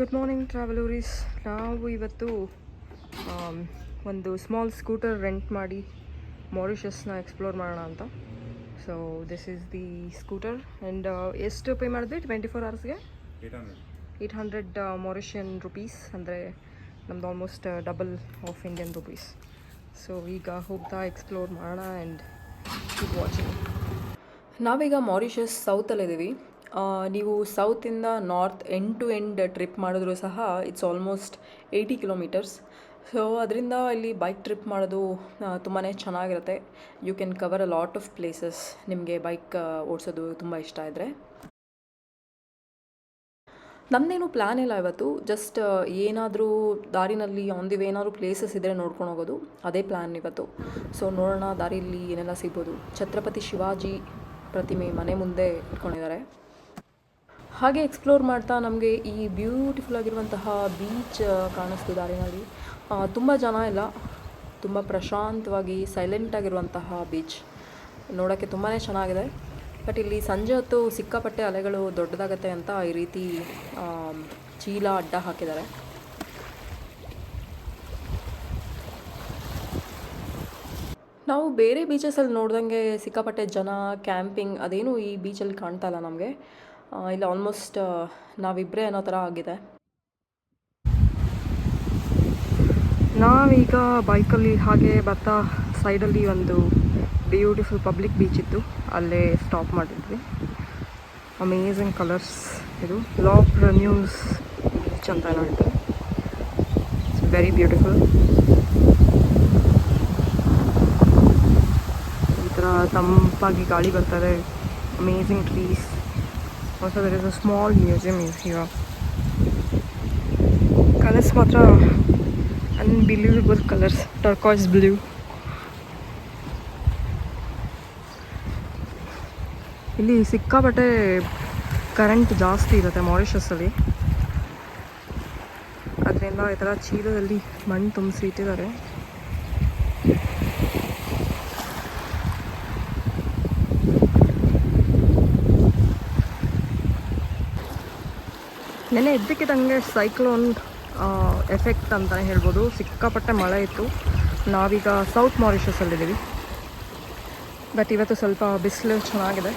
Good morning ಟ್ರಾವೆಲೂರೀಸ್ ನಾವು ಇವತ್ತು ಒಂದು ಸ್ಮಾಲ್ ಸ್ಕೂಟರ್ ರೆಂಟ್ ಮಾಡಿ ಮಾರಿಷಸ್ನ ಎಕ್ಸ್ಪ್ಲೋರ್ ಮಾಡೋಣ ಅಂತ. So this is the scooter and ಎಷ್ಟು ಪೇ ಮಾಡಿದ್ವಿ? Twenty four ಅವರ್ಸ್ಗೆ eight hundred eight hundred Mauritian rupees ಅಂದರೆ ನಮ್ದು almost double of Indian rupees so ಈಗ ಹೋಗ್ತಾ ಎಕ್ಸ್ಪ್ಲೋರ್ ಮಾಡೋಣ ಆ್ಯಂಡ್ ಕೀಪ್ ವಾಚಿಂಗ್ ನಾವೀಗ ಮಾರಿಷಸ್ ಸೌತಲ್ಲಿದ್ದೀವಿ ನೀವು ಸೌತಿಂದ north end to end trip ಮಾಡಿದ್ರು ಸಹ it's almost eighty kilometres so ಅದರಿಂದ ಇಲ್ಲಿ ಬೈಕ್ ಟ್ರಿಪ್ ಮಾಡೋದು ತುಂಬಾ ಚೆನ್ನಾಗಿರುತ್ತೆ. You can cover a lot of places ನಿಮಗೆ ಬೈಕ್ ಓಡಿಸೋದು ತುಂಬ ಇಷ್ಟ ಇದ್ದರೆ ನಮ್ಮದೇನು ಪ್ಲ್ಯಾನ್ ಇಲ್ಲ ಇವತ್ತು. ಜಸ್ಟ್ ಏನಾದರೂ ದಾರಿನಲ್ಲಿ ಆನ್ ದಿ ವೇ ಏನಾದರೂ ಪ್ಲೇಸಸ್ ಇದ್ದರೆ ನೋಡ್ಕೊಂಡು ಹೋಗೋದು. ಅದೇ ಪ್ಲ್ಯಾನ್ ಇವತ್ತು. ಸೊ ನೋಡೋಣ ದಾರಿಯಲ್ಲಿ ಏನೆಲ್ಲ ಸಿಗ್ಬೋದು. ಛತ್ರಪತಿ ಶಿವಾಜಿ ಪ್ರತಿಮೆ ಮನೆ ಮುಂದೆ ಇಟ್ಕೊಂಡಿದ್ದಾರೆ. ಹಾಗೆ ಎಕ್ಸ್ಪ್ಲೋರ್ ಮಾಡ್ತಾ ನಮಗೆ ಈ ಬ್ಯೂಟಿಫುಲ್ ಆಗಿರುವಂತಹ ಬೀಚ್ ಕಾಣಿಸ್ತು ದಾರಿನಲ್ಲಿ ತುಂಬ ಜನ ಇಲ್ಲ ತುಂಬ ಪ್ರಶಾಂತವಾಗಿ ಸೈಲೆಂಟ್ ಆಗಿರುವಂತಹ ಬೀಚ್ ನೋಡೋಕ್ಕೆ ತುಂಬಾ ಚೆನ್ನಾಗಿದೆ. ಬಟ್ ಇಲ್ಲಿ ಸಂಜೆ ಹೊತ್ತು ಸಿಕ್ಕಾಪಟ್ಟೆ ಅಲೆಗಳು ದೊಡ್ಡದಾಗತ್ತೆ ಅಂತ ಈ ರೀತಿ ಚೀಲ ಅಡ್ಡ ಹಾಕಿದ್ದಾರೆ. ನಾವು ಬೇರೆ ಬೀಚಸಲ್ಲಿ ನೋಡ್ದಂಗೆ ಸಿಕ್ಕಾಪಟ್ಟೆ ಜನ ಕ್ಯಾಂಪಿಂಗ್ ಅದೇನು ಈ ಬೀಚಲ್ಲಿ ಕಾಣ್ತಾ ಇಲ್ಲ ನಮಗೆ. ಇಲ್ಲಿ ಆಲ್ಮೋಸ್ಟ್ ನಾವಿಬ್ಬರೇ ಅನ್ನೋ ಥರ ಆಗಿದೆ. ನಾವೀಗ ಬೈಕಲ್ಲಿ ಹಾಗೆ ಬರ್ತಾ ಸೈಡಲ್ಲಿ ಒಂದು ಬ್ಯೂಟಿಫುಲ್ ಪಬ್ಲಿಕ್ ಬೀಚ್ ಇತ್ತು. ಅಲ್ಲೇ ಸ್ಟಾಪ್ ಮಾಡಿದ್ವಿ. ಅಮೇಝಿಂಗ್ ಕಲರ್ಸ್ ಇದು. ಲಾಪ್ ನ್ಯೂಸ್ ಬೀಚ್ ಅಂತ ಹೇಳ್ತಾರೆ ವೆರಿ ಬ್ಯೂಟಿಫುಲ್ ಈ ಥರ ತಂಪಾಗಿ ಗಾಳಿ ಬರ್ತಾರೆ. Amazing trees also there is a small museum is here colours ಮಾತ್ರ ಅನ್ಬಿಲೀವಬಲ್ ಕಲರ್ಸ್ ಟರ್ಕಾಯ್ಸ್ ಬ್ಲೂ ಇಲ್ಲಿ ಸಿಕ್ಕಾಪಟ್ಟೆ ಕರೆಂಟ್ ಜಾಸ್ತಿ ಇರುತ್ತೆ ಮಾರಿಷಸ್ಸಲ್ಲಿ ಅದರಿಂದ ಈ ಥರ ಚೀಲದಲ್ಲಿ ಮಣ್ಣು ತುಂಬಿಸಿ ಇಟ್ಟಿದ್ದಾರೆ ನೆನೆ ಇದ್ದಕ್ಕಿದ್ದಂಗೆ ಸೈಕ್ಲೋನ್ ಎಫೆಕ್ಟ್ ಅಂತಲೇ ಹೇಳ್ಬೋದು. ಸಿಕ್ಕಾಪಟ್ಟೆ ಮಳೆ ಇತ್ತು. ನಾವೀಗ ಸೌತ್ ಮಾರಿಷಸಲ್ಲಿದ್ದೀವಿ ಬಟ್ ಇವತ್ತು ಸ್ವಲ್ಪ ಬಿಸಿಲು ಚೆನ್ನಾಗಿದೆ.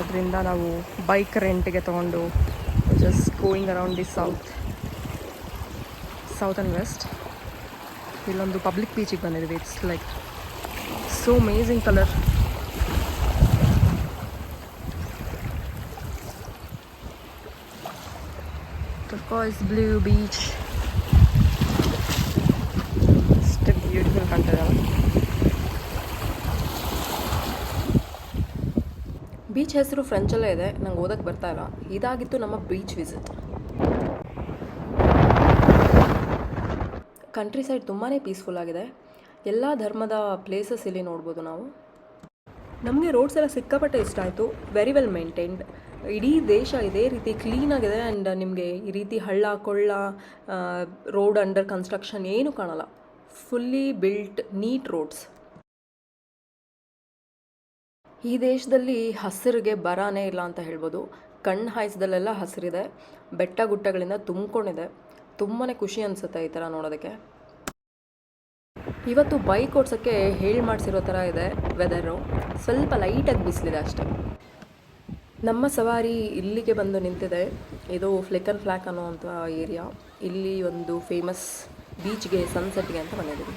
ಅದರಿಂದ ನಾವು ಬೈಕ್ ರೆಂಟಿಗೆ ತೊಗೊಂಡು just going around the south south and west ಇಲ್ಲೊಂದು ಪಬ್ಲಿಕ್ ಬೀಚಿಗೆ ಬಂದಿದ್ದೀವಿ. It's like so amazing colour turquoise blue beach. It's a beautiful country. Beach ಹೆಸರು ಫ್ರೆಂಚಲ್ಲೇ ಇದೆ ನಂಗೆ ಓದಕ್ಕೆ ಬರ್ತಾ ಇಲ್ಲ. ಇದಾಗಿತ್ತು ನಮ್ಮ ಬೀಚ್ ವಿಸಿಟ್ ಕಂಟ್ರಿ ಸೈಡ್ ತುಂಬಾ ಪೀಸ್ಫುಲ್ ಆಗಿದೆ. ಎಲ್ಲ ಧರ್ಮದ ಪ್ಲೇಸಸ್ ಇಲ್ಲಿ ನೋಡ್ಬೋದು ನಾವು. ನಮಗೆ ರೋಡ್ಸ್ ಎಲ್ಲ ಸಿಕ್ಕಾಪಟ್ಟೆ ಇಷ್ಟ ಆಯಿತು. ವೆರಿ ವೆಲ್ ಮೇಂಟೈನ್ಡ್ ಇಡೀ ದೇಶ ಇದೇ ರೀತಿ ಕ್ಲೀನಾಗಿದೆ ಆ್ಯಂಡ್ ನಿಮಗೆ ಈ ರೀತಿ ಹಳ್ಳ, ಕೊಳ್ಳ ರೋಡ್ ಅಂಡರ್ ಕನ್ಸ್ಟ್ರಕ್ಷನ್ ಏನು ಕಾಣಲ್ಲ. ಫುಲ್ಲಿ ಬಿಲ್ಟ್ ನೀಟ್ ರೋಡ್ಸ್ ಈ ದೇಶದಲ್ಲಿ ಹಸಿರಿಗೆ ಬರಾನೇ ಇಲ್ಲ ಅಂತ ಹೇಳ್ಬೋದು. ಕಣ್ಣು ಹಾಯಿಸ್ದಲ್ಲೆಲ್ಲ ಹಸಿರಿದೆ. ಬೆಟ್ಟ ಗುಟ್ಟಗಳಿಂದ ತುಂಬಿಕೊಂಡಿದೆ. ತುಂಬಾ ಖುಷಿ ಅನಿಸುತ್ತೆ ಈ ಥರ ನೋಡೋದಕ್ಕೆ. ಇವತ್ತು ಬೈಕ್ ಓಡ್ಸೋಕ್ಕೆ ಹೇಳಿ ಮಾಡಿಸಿರೋ ಥರ ಇದೆ ವೆದರು ಸ್ವಲ್ಪ ಲೈಟಾಗಿ ಬಿಸಿಲಿದೆ ಅಷ್ಟೇ. ನಮ್ಮ ಸವಾರಿ ಇಲ್ಲಿಗೆ ಬಂದು ನಿಂತಿದೆ. ಇದು ಫ್ಲೆಕನ್ ಫ್ಲ್ಯಾಕ್ ಅನ್ನೋ ಏರಿಯಾ ಇಲ್ಲಿ ಒಂದು ಫೇಮಸ್ ಬೀಚ್ಗೆ ಸನ್ಸೆಟ್ಗೆ ಅಂತ ಬಂದಿದ್ದೀವಿ.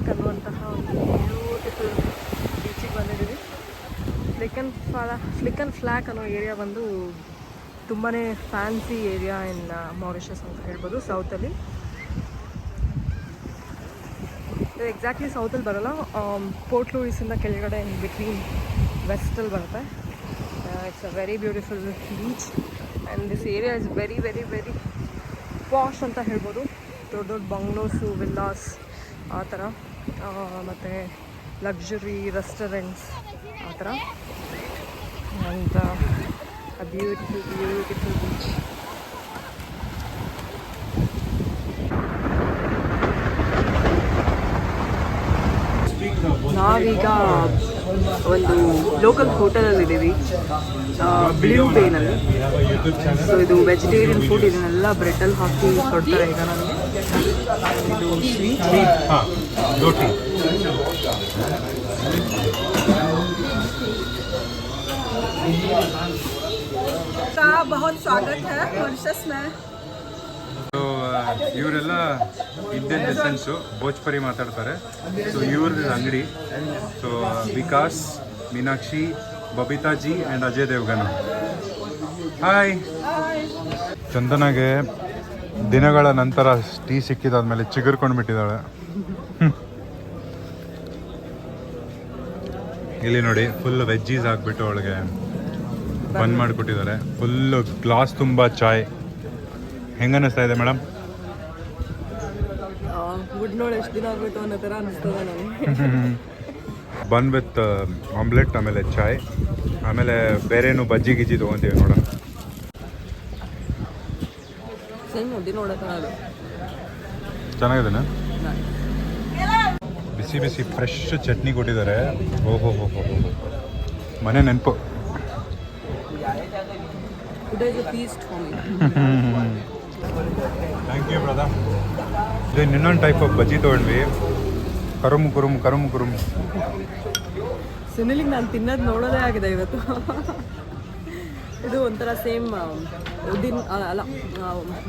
ಫ್ಲ್ಯಾಕ್ ಅನ್ನುವಂತಹ ಒಂದು ಬ್ಯೂಟಿಫುಲ್ ಬೀಚಿಗೆ ಬಂದಿದ್ದೀವಿ. ಫ್ಲಿಕನ್ ಫ್ಲಾ ಫ್ಲಿಕನ್ ಫ್ಲ್ಯಾಕ್ ಅನ್ನೋ ಏರಿಯಾ ಬಂದು ತುಂಬಾ ಫ್ಯಾನ್ಸಿ ಏರಿಯಾ ಇನ್ ಮಾರಿಷಸ್ ಅಂತ ಹೇಳ್ಬೋದು ಸೌತಲ್ಲಿ ಎಕ್ಸಾಕ್ಟ್ಲಿ ಸೌತಲ್ಲಿ ಬರಲ್ಲ ಪೋರ್ಟ್ ಲೂಯಿಸಿಂದ ಕೆಳಗಡೆ ಇನ್ ಬಿಟ್ವೀನ್ ವೆಸ್ಟಲ್ಲಿ ಬರುತ್ತೆ. It's a very beautiful beach and this area is very very very posh ಅಂತ ಹೇಳ್ಬೋದು. ದೊಡ್ಡ ದೊಡ್ಡ ಬಂಗ್ಲೋಸು ವಿಲ್ಲಾಸ್ ಆ ಥರ. ಮತ್ತು ಲಕ್ಸುರಿ ರೆಸ್ಟೋರೆಂಟ್ಸ್ ಆ ಥರ. ಅಂತ ಬ್ಯೂಟಿಫುಲ್ ಬ್ಯೂಟಿಫುಲ್ ಬೀಚ್ ನಾವೀಗ ಒಂದು ಲೋಕಲ್ ಹೋಟೆಲಲ್ಲಿದ್ದೀವಿ ಬ್ಲೂ ಬೇನಲ್ಲಿ ಸೊ ಇದು ವೆಜಿಟೇರಿಯನ್ ಫುಡ್ ಇದನ್ನೆಲ್ಲ ಬ್ರೆಡ್ಡಲ್ಲಿ ಹಾಕಿ ಕೊಡ್ತಾರೆ ಈಗ ನನಗೆ ಇದು ಸ್ವೀಟ್ हाँ रोटी का बहुत स्वागत है मॉरिशस में ಸೊ ಇವರೆಲ್ಲ ಇಂಡಿಯನ್ ಡಿಸೆನ್ಸು ಭೋಜ್ಪುರಿ ಮಾತಾಡ್ತಾರೆ ಸೊ ಇವ್ರದ್ದು ಅಂಗಡಿ so Vikas Meenakshi Babitaji and Ajay Devgn hi ಚಂದನಾಗೆ ದಿನಗಳ ನಂತರ ಟೀ ಸಿಕ್ಕಿದಾದ್ಮೇಲೆ ಚಿಗುರ್ಕೊಂಡು ಇಲ್ಲಿ ನೋಡಿ ಫುಲ್ ವೆಜ್ಜೀಸ್ ಹಾಕ್ಬಿಟ್ಟು ಅವಳಿಗೆ ಬಂದ್ ಮಾಡಿಕೊಟ್ಟಿದ್ದಾರೆ. ಫುಲ್ ಗ್ಲಾಸ್ ತುಂಬ ಚಾಯ್ ಹೆಂಗ ಅನಿಸ್ತಾ ಇದೆ ಮೇಡಮ್ ಬನ್ ವಿತ್ ಆಮ್ಲೆಟ್ ಆಮೇಲೆ ಚಾಯ್ ಆಮೇಲೆ ಬೇರೇನು ಬಜ್ಜಿ ಗಿಜ್ಜಿ ತಗೊಂತೀವಿ ನೋಡೋಣ. ಸೇಮ್ ಬಿಸಿ ಬಿಸಿ ಫ್ರೆಶ್ ಚಟ್ನಿ ಕೊಟ್ಟಿದ್ದಾರೆ. ಓಹೋ ಹೋ ಹೋ ಮನೆ ನೆನಪು ಥ್ಯಾಂಕ್ ಯು ಬ್ರದರ್ ಇದು ಇನ್ನೊಂದು ಟೈಪ್ ಆಫ್ ಬಜ್ಜಿ ತೊಗೊಂಡ್ವಿ. ಕರುಮ್ ಕುರುಮ್ ಕರುಮ್ ಕುರುಮ್. ಸುನಿಲಿಗೆ ನಾನು ತಿನ್ನೋದು ನೋಡೋದೇ ಆಗಿದೆ ಇವತ್ತು. ಇದು ಒಂಥರ ಸೇಮ್ ಉದ್ದಿನ ಅಲ್ಲ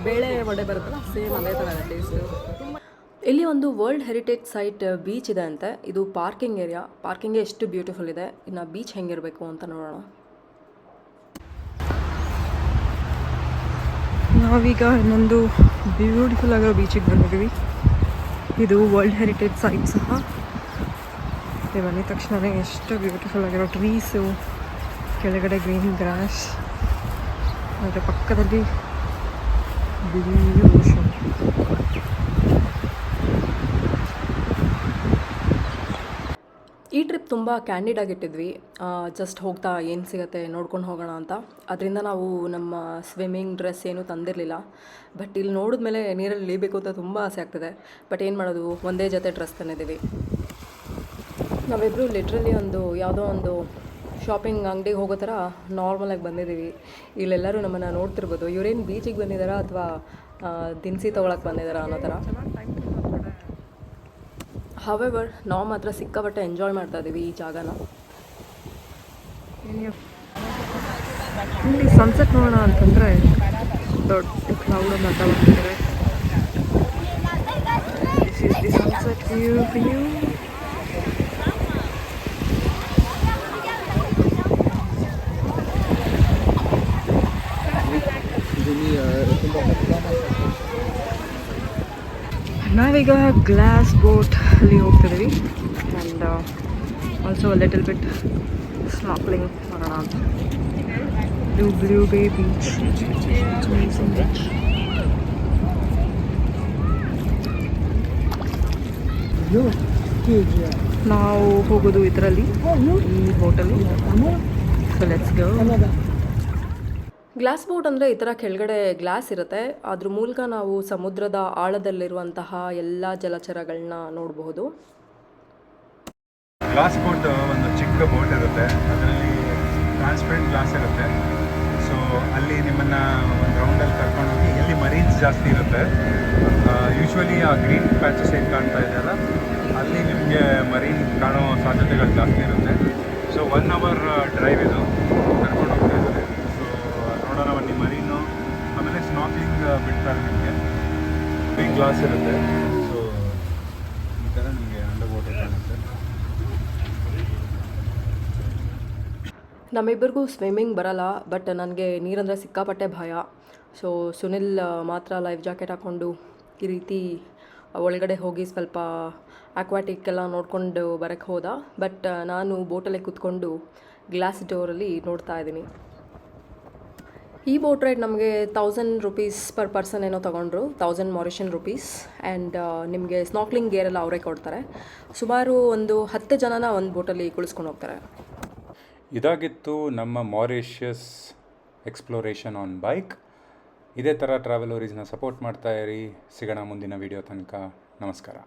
ಬೇಳೆ ವಡೆ ಬರುತ್ತಲ್ಲ ಸೇಮ್ ಅದೇ ಥರ ಟೇಸ್ಟ್ ಇಲ್ಲಿ ಒಂದು ವರ್ಲ್ಡ್ ಹೆರಿಟೇಜ್ ಸೈಟ್ ಬೀಚ್ ಇದೆ ಅಂತೆ. ಇದು ಪಾರ್ಕಿಂಗ್ ಏರಿಯಾ ಪಾರ್ಕಿಂಗ್ ಎಷ್ಟು ಬ್ಯೂಟಿಫುಲ್ ಇದೆ. ಇನ್ನು ಬೀಚ್ ಹೆಂಗಿರಬೇಕು ಅಂತ ನೋಡೋಣ. ನಾವೀಗ ಇನ್ನೊಂದು ಬ್ಯೂಟಿಫುಲ್ ಆಗಿರೋ ಬೀಚಿಗೆ ಬಂದಿದ್ದೀವಿ. ಇದು ವರ್ಲ್ಡ್ ಹೆರಿಟೇಜ್ ಸೈಟ್ ಸಹ. ಬಂದಿದ ತಕ್ಷಣ ಎಷ್ಟು ಬ್ಯೂಟಿಫುಲ್ ಆಗಿರೋ ಟ್ರೀಸು ಕೆಳಗಡೆ ಗ್ರೀನ್ ಗ್ರಾಸ್ ಅದರ ಪಕ್ಕದಲ್ಲಿ ಬಿಳಿ ಓಷನ್ ಈ ಟ್ರಿಪ್ ತುಂಬ ಕ್ಯಾಂಡಿಡ್ ಆಗಿಟ್ಟಿದ್ವಿ. ಜಸ್ಟ್ ಹೋಗ್ತಾ ಏನು ಸಿಗುತ್ತೆ ನೋಡ್ಕೊಂಡು ಹೋಗೋಣ ಅಂತ. ಅದರಿಂದ ನಾವು ನಮ್ಮ ಸ್ವಿಮ್ಮಿಂಗ್ ಡ್ರೆಸ್ ಏನೂ ತಂದಿರಲಿಲ್ಲ. ಬಟ್ ಇಲ್ಲಿ ನೋಡಿದ ಮೇಲೆ ನೀರಲ್ಲಿ ಇಳಿಬೇಕು ಅಂತ ತುಂಬ ಆಸೆ ಆಗ್ತದೆ. ಬಟ್ ಏನು ಮಾಡೋದು? ಒಂದೇ ಜೊತೆ ಡ್ರೆಸ್ ತಂದಿದ್ದೀವಿ. ನಾವಿಬ್ಬರು ಲಿಟ್ರಲಿ ಒಂದು ಯಾವುದೋ ಒಂದು ಶಾಪಿಂಗ್ ಅಂಗಡಿಗೆ ಹೋಗೋ ಥರ ನಾರ್ಮಲಾಗಿ ಬಂದಿದ್ದೀವಿ. ಇಲ್ಲೆಲ್ಲರೂ ನಮ್ಮನ್ನು ನೋಡ್ತಿರ್ಬೋದು. ಇವರೇನು ಬೀಚಿಗೆ ಬಂದಿದ್ದಾರಾ ಅಥವಾ ದಿನಸಿ ತೊಗೊಳಕ್ಕೆ ಬಂದಿದ್ದಾರಾ ಅನ್ನೋ ಥರ. ಹವೆವರ್ ನಾವು ಮಾತ್ರ ಸಿಕ್ಕಾಪಟ್ಟೆ ಎಂಜಾಯ್ ಮಾಡ್ತಾ ಇದ್ದೀವಿ ಈ ಜಾಗನ. ಇಲ್ಲಿ ಸನ್ಸೆಟ್ ನೋಡೋಣ ಅಂತಂದರೆ ದೊಡ್ಡ ಕ್ಲೌಡ್ ಅಂತ ಬರ್ತಿದ್ದಾರೆ ಯು ಸನ್ಸೆಟ್ ವ್ಯೂ ವ್ಯೂ ನಾವೀಗ ಗ್ಲಾಸ್ ಬೋಟ್ ಅಲ್ಲಿ ಹೋಗ್ತಿದ್ದೀವಿ. And also little bit snorkelling ಮಾಡೋಣ ಅಂತ. Blue blue bay beach beach ನಾವು ಹೋಗೋದು ಇದರಲ್ಲಿ, ಈ hotel so let's go glass boat ಅಂದರೆ ಈ ಥರ ಕೆಳಗಡೆ ಗ್ಲಾಸ್ ಇರುತ್ತೆ. ಅದ್ರ ಮೂಲಕ ನಾವು ಸಮುದ್ರದ ಆಳದಲ್ಲಿರುವಂತಹ ಎಲ್ಲ ಜಲಚರಗಳನ್ನ ನೋಡಬಹುದು. ಗ್ಲಾಸ್ ಬೋಟ್ ಒಂದು ಚಿಕ್ಕ ಬೋಟ್ ಇರುತ್ತೆ. ಅದರಲ್ಲಿ ಟ್ರಾನ್ಸ್ಪರೆಂಟ್ ಗ್ಲಾಸ್ ಇರುತ್ತೆ. ಸೊ ಅಲ್ಲಿ ನಿಮ್ಮನ್ನ ಒಂದು ರೌಂಡಲ್ಲಿ ಕರ್ಕೊಂಡು ಹೋಗಿ ಎಲ್ಲಿ ಮರೀನ್ಸ್ ಜಾಸ್ತಿ ಇರುತ್ತೆ. ಯೂಶ್ವಲಿ ಆ ಗ್ರೀನ್ ಪ್ಯಾಚಸ್ ಏನು ಕಾಣ್ತಾ ಇದೆಯಲ್ಲ ಅಲ್ಲಿ ನಿಮಗೆ ಮರೀನ್ ಕಾಣೋ ಸಾಧ್ಯತೆಗಳು ಜಾಸ್ತಿ ಇರುತ್ತೆ. ಸೊ ಒನ್ ಅವರ್ ಡ್ರೈವ್ ಇದು ಕರ್ಕೊಂಡು ಹೋಗ್ತಾ ಇದ್ದಾರೆ ಸೊ ನೋಡೋಣ ಬನ್ನಿ ಮರೀನು ಆಮೇಲೆ ಸ್ನಾಕ್ಲಿಂಗ್ ಬಿಡ್ತಾರೆ ನಿಮಗೆ ಬಿಗ್ ಗ್ಲಾಸ್ ಇರುತ್ತೆ. ಸೊ ಈ ಥರ ನಿಮಗೆ ಅಂಡರ್ ವಾಟರ್ ಕಾಣುತ್ತೆ. ನಮ್ಮಿಬ್ಬರಿಗೂ ಸ್ವಿಮ್ಮಿಂಗ್ ಬರಲ್ಲ ಬಟ್ ನನಗೆ ನೀರಂದರೆ ಸಿಕ್ಕಾಪಟ್ಟೆ ಭಯ. ಸೊ ಸುನಿಲ್ ಮಾತ್ರ ಲೈಫ್ ಜಾಕೆಟ್ ಹಾಕ್ಕೊಂಡು ಈ ರೀತಿ ಒಳಗಡೆ ಹೋಗಿ ಸ್ವಲ್ಪ ಅಕ್ವಾಟಿಕ್ ಎಲ್ಲ ನೋಡ್ಕೊಂಡು ಬರೋಕ್ಕೆ ಹೋದ. ಬಟ್ ನಾನು ಬೋಟಲ್ಲೇ ಕೂತ್ಕೊಂಡು ಗ್ಲಾಸ್ ಡೋರಲ್ಲಿ ನೋಡ್ತಾ ಇದ್ದೀನಿ. ಈ ಬೋಟ್ ರೈಡ್ ನಮಗೆ ಥೌಸಂಡ್ ರುಪೀಸ್ ಪರ್ ಪರ್ಸನ್ ಏನೋ ತೊಗೊಂಡ್ರು ಥೌಸಂಡ್ ಮಾರಿಷನ್ ರುಪೀಸ್ ಆ್ಯಂಡ್ ನಿಮಗೆ ಸ್ನಾಕ್ಲಿಂಗ್ ಗೇರ್ ಎಲ್ಲ ಅವರೇ ಕೊಡ್ತಾರೆ. ಸುಮಾರು ಒಂದು ಹತ್ತು ಜನನ ಒಂದು ಬೋಟಲ್ಲಿ ಕುಳಿಸ್ಕೊಂಡು ಹೋಗ್ತಾರೆ. ಇದಾಗಿತ್ತು ನಮ್ಮ ಮಾರಿಷಿಯಸ್ ಎಕ್ಸ್ಪ್ಲೋರೇಷನ್ ಆನ್ ಬೈಕ್ ಇದೇ ಥರ ಟ್ರಾವೆಲ್ ಓರೀಸ್ನ ಸಪೋರ್ಟ್ ಮಾಡ್ತಾ ಇರಿ. ಸಿಗೋಣ ಮುಂದಿನ ವಿಡಿಯೋ ತನಕ. ನಮಸ್ಕಾರ.